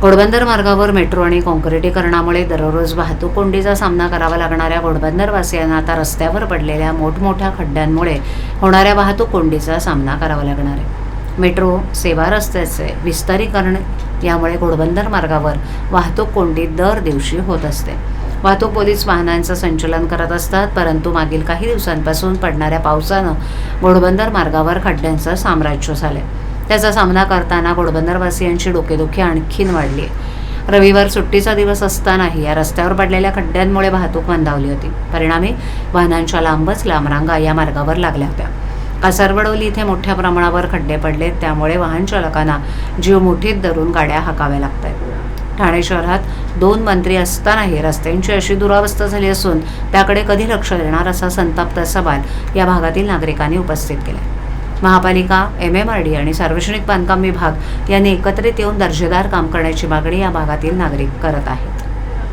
घोडबंदर मार्गावर मेट्रो आणि काँक्रिटीकरणामुळे दररोज वाहतूक कोंडीचा सामना करावा लागणाऱ्या घोडबंदरवासियांना आता रस्त्यावर पडलेल्या मोठमोठ्या खड्ड्यांमुळे होणाऱ्या वाहतूक कोंडीचा सामना करावा लागणार आहे. मेट्रो सेवा रस्त्याचे विस्तारीकरण यामुळे घोडबंदर मार्गावर वाहतूक कोंडी दर दिवशी होत असते. वाहतूक पोलीस वाहनांचं संचलन करत असतात परंतु मागील काही दिवसांपासून पडणाऱ्या पावसानं घोडबंदर मार्गावर खड्ड्यांचं साम्राज्य झालंय. त्याचा सामना करताना घोडबंदरवासियांची डोकेदुखी आणखीन वाढली. आहे रविवार सुट्टीचा दिवस असतानाही या रस्त्यावर पडलेल्या खड्ड्यांमुळे वाहतूक मंदावली होती. परिणामी वाहनांच्या लांबच लांब रांगा या मार्गावर लागल्या होत्या. कासरवडवली इथे मोठ्या प्रमाणावर खड्डे पडलेत त्यामुळे वाहन चालकांना जीव मुठीत धरून गाड्या हाकाव्या लागत आहेत ठाणे शहरात दोन मंत्री असतानाही रस्त्यांची अशी दुरावस्था झाली असून त्याकडे कधी लक्ष देणार असा संतप्त सवाल या भागातील नागरिकांनी उपस्थित केला महापालिका एम एम आर डी आणि सार्वजनिक बांधकाम विभाग यांनी एकत्रित येऊन दर्जेदार काम करण्याची मागणी या भागातील नागरिक करत आहेत.